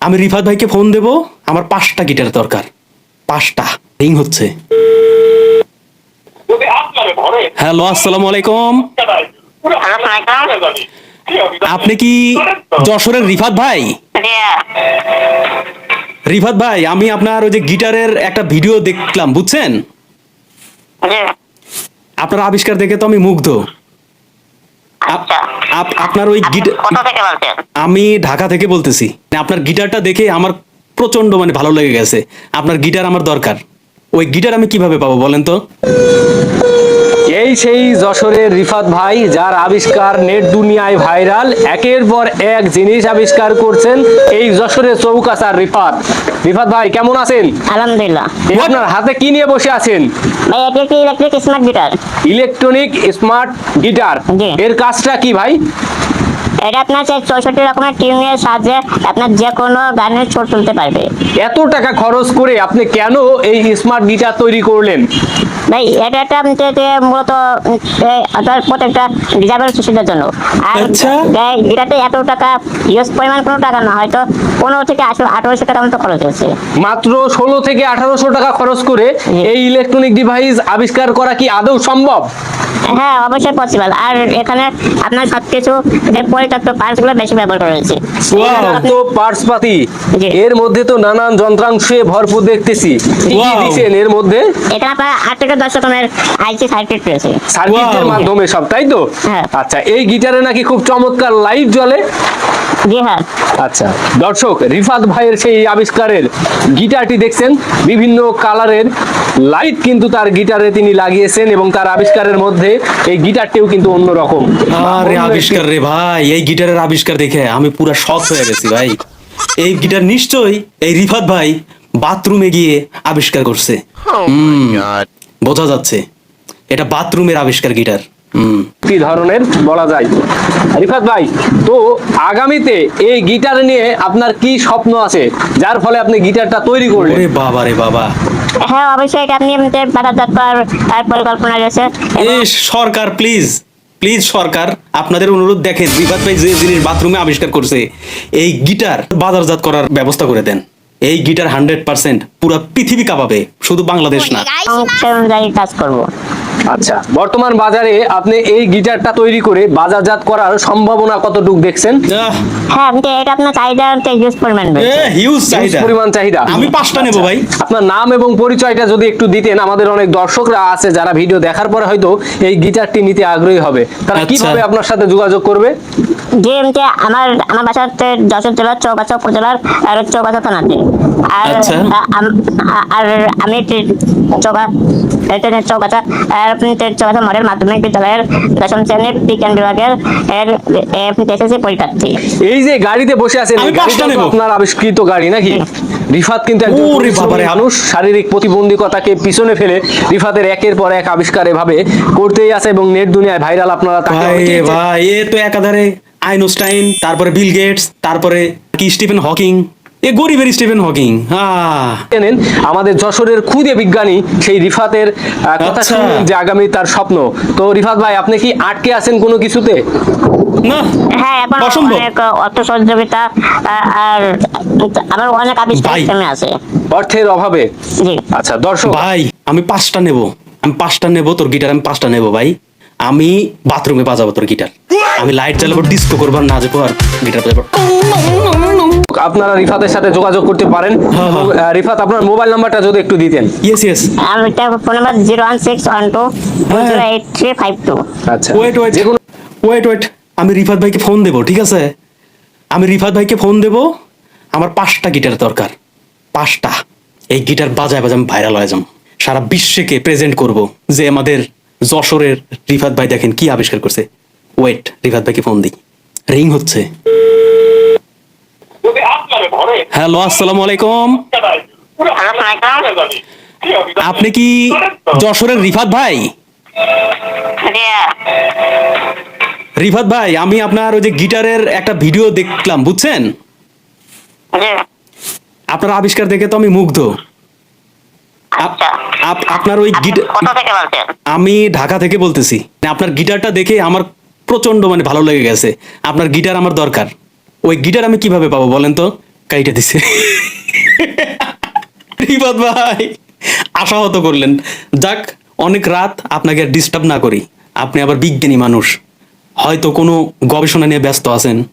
আমি রিফাত ভাইকে ফোন দেব আমার পাঁচটা গিটার দরকার। পাঁচটা। রিং হচ্ছে। হ্যালো আসসালামু আলাইকুম। আপনি কি যশোরের রিফাত ভাই? রিফাত ভাই আমি আপনার ওই যে গিটারের একটা ভিডিও দেখলাম বুঝছেন? আপনার আবিষ্কার দেখে তো আমি মুগ্ধ। আপনার ওই গিটার কোথা থেকে বলছেন? আমি ঢাকা থেকে বলতেছি। আপনার গিটারটা দেখে আমার প্রচণ্ড মানে ভালো লেগে গেছে। আপনার গিটার আমার দরকার। ওই গিটার আমি কীভাবে পাবো বলেন তো? এই সেই যশোরের রিফাত ভাই যার আবিষ্কার নেট দুনিয়ায় ভাইরাল একের পর এক জিনিস আবিষ্কার করছেন এই যশোরের চৌকাছার রিফাত। রিফাত ভাই কেমন আছেন? আলহামদুলিল্লাহ। আপনার হাতে কি নিয়ে বসে আছেন? এটি একটি electric smart guitar electronic smart guitar এর কাজটা কি ভাই? এটা আপনার সেই চৌষট্টি রকমের টিউনের সাহায্যে আপনার যে কোনো গানের সুর তুলতে পারবে। এত টাকা খরচ করে আপনি কেন এই স্মার্ট গিটার তৈরি করলেন? ভাই এটা একটা মূলত আপনার প্রত্যেকটা ডিজাইনের সুবিধার জন্য। আর আচ্ছা। গিটারটা এত টাকা ইউজ পরিমাণ কোনো টাকা না হয়তো পনেরো থেকে আঠারো আঠারোশো টাকা মতো খরচ হয়েছে। মাত্র ষোলো থেকে আঠারোশো টাকা খরচ করে এই ইলেকট্রনিক ডিভাইস আবিষ্কার করা কি আদৌ সম্ভব? হ্যাঁ অবশ্যই পসিবল আর এখানে আপনার সবকিছু এর পরিত্যক্ত পার্টসগুলো বেশি ব্যবহার করা হয়েছে। তো পার্টস পাতি। এর মধ্যে তো নানান যন্ত্রাংশে ভরপুর দেখতেছি। কি কি দিছেন এর মধ্যে? এখানে আপনার আট থেকে দশ রকমের আইসি সার্কিট রয়েছে। সার্কিটের মাধ্যমে সব তাই তো? হ্যাঁ। আচ্ছা এই গিটারে নাকি খুব চমৎকার লাইট জ্বলে। জি হ্যাঁ আচ্ছা দর্শক রিফাত ভাইয়ের সেই আবিষ্কারের গিটারটি দেখছেন। বিভিন্ন কালারের লাইট কিন্তু তার গিটারে তিনি লাগিয়েছেন এবং তার আবিষ্কারের মধ্যে এই গিটারটিও কিন্তু অন্যরকম। আরে আবিষ্কার রে ভাই এই গিটারের আবিষ্কার দেখে আমি পুরো শখ হয়ে গেছি ভাই। এই গিটার নিশ্চয়ই এই রিফাত ভাই বাথরুমে গিয়ে আবিষ্কার করছে। হুম, বোঝা যাচ্ছে। এটা বাথরুমের আবিষ্কার গিটার। হুম। একটি ধরনের বলা যায়? রিফাত ভাই তো আগামীতে এই গিটার নিয়ে আপনার কি স্বপ্ন আছে? যার ফলে আপনি গিটারটা তৈরি করলেন। বাবা রে বাবা। হ্যাঁ অবশ্যই এটা আপনি করার আর পরিকল্পনা রয়েছে। সরকার প্লিজ প্লিজ সরকার আপনাদের অনুরোধ দেখেন রিফাত ভাই যে জিনিস বাথরুমে আবিষ্কার করছে এই গিটার বাজারজাত করার ব্যবস্থা করে দেন। এই গিটার হান্ড্রেড পার্সেন্ট পুরো পৃথিবী কাঁপাবে শুধু বাংলাদেশ না। কাজ করব। আচ্ছা। বর্তমান বাজারে আপনি এই গিটারটা তৈরি করে বাজারজাত করার সম্ভাবনা কতটুকু দেখছেন? হ্যাঁ আপনি এটা আপনার চাহিদা হিউজ পরিমাণ হিউজ চাহিদা। পরিমাণ চাহিদা। আমি পাঁচটা নেব ভাই। আপনার নাম এবং পরিচয়টা যদি একটু দিতেন আমাদের অনেক দর্শকরা আছে যারা ভিডিও দেখার পরে হয়তো এই গিটারটি নিতে আগ্রহী হবে। তারা আচ্ছা। কীভাবে আপনার সাথে যোগাযোগ করবে? আমার আমার বাসা হচ্ছে যশোর জেলার চৌগাছা উপজেলার আর চৌগাছা থানাতে আর আচ্ছা। আর আমি চৌগাছা চৌগাছা মডেল মাধ্যমিক বিদ্যালয়ের দশম শ্রেণির বিজ্ঞান বিভাগের এর এসএসসি পরীক্ষার্থী এই যে গাড়িতে বসে আছেন। আপনার আবিষ্কৃত গাড়ি নাকি রিফাত কিন্তু। মানুষ শারীরিক প্রতিবন্ধকতাকে পিছনে ফেলে রিফাতের একের পর এক আবিষ্কার এভাবে করতেই আছে এবং নেট দুনিয়ায় ভাইরাল আপনারা তাকে। ভাই এ তো একাধারে আইনস্টাইন তারপরে বিল গেটস তারপরে কি স্টিফেন হকিং? এ গরিবের স্টিফেন হকিং। হ্যাঁ জানেন আমাদের যশোরের খুদে বিজ্ঞানী সেই রিফাতের কথা আচ্ছা। শুনলেন যে আগামী তার স্বপ্ন। তো রিফাত ভাই আপনি কি আটকে আছেন কোনো কিছুতে? না। হ্যাঁ এখন অনেক অর্থ সহযোগিতা আর আমার অনেক আবিষ্কার ভাই। আছে। অর্থের অভাবে? আচ্ছা দর্শক। ভাই আমি পাঁচটা নেব। আমি পাঁচটা নেব তোর গিটার আমি পাঁচটা নেব ভাই। আমি বাথরুমে বাজাবো তোর গিটার আমি লাইট জ্বালাবো ডিস্কো করব আর নাচবো আর গিটার বাজাবো। আপনারা রিফাতের সাথে যোগাযোগ করতে পারেন। হ্যাঁ, আহ, রিফাত আপনার মোবাইল নাম্বারটা যদি একটু দিতেন। ইয়েস ইয়েস আমার phone number zero one six one two zero eight three five two আচ্ছা। ওয়েট ওয়েট ওয়েট ওয়েট আমি রিফাত ভাইকে ফোন দেবো ঠিক আছে? আমি রিফাত ভাইকে ফোন দেবো। আমার পাঁচটা গিটার দরকার। পাঁচটা। এই গিটার বাজায় বাজায় আমি ভাইরাল হয়ে যাম সারা বিশ্বকে প্রেজেন্ট করব? যে আমাদের যশোরের রিফাত ভাই দেখেন কি আবিষ্কার করছে। ওয়েট রিফাত ভাইকে ফোন দিই। রিং হচ্ছে। হ্যালো আসসালামু আলাইকুম। আপনি কি যশোরের রিফাত ভাই? রিফাত ভাই আমি আপনার ওই যে গিটারের একটা ভিডিও দেখলাম বুঝছেন? আপনার আবিষ্কার দেখে তো আমি মুগ্ধ। আপ- আপ- আপনার ওই গিটার আমি ঢাকা থেকে বলতেছি। আপনার গিটারটা দেখে আমার প্রচণ্ড মানে ভালো লেগে গেছে। আপনার গিটার আমার দরকার। ওই গিটার আমি কীভাবে পাবো বলেন তো? কাইটা দিছে। ভাই, আশাহত করলেন। যাক, অনেক রাত আপনাকে ডিস্টার্ব না করি। আপনি আবার বিজ্ঞানী মানুষ। হয়তো কোনো গবেষণা নিয়ে ব্যস্ত আছেন।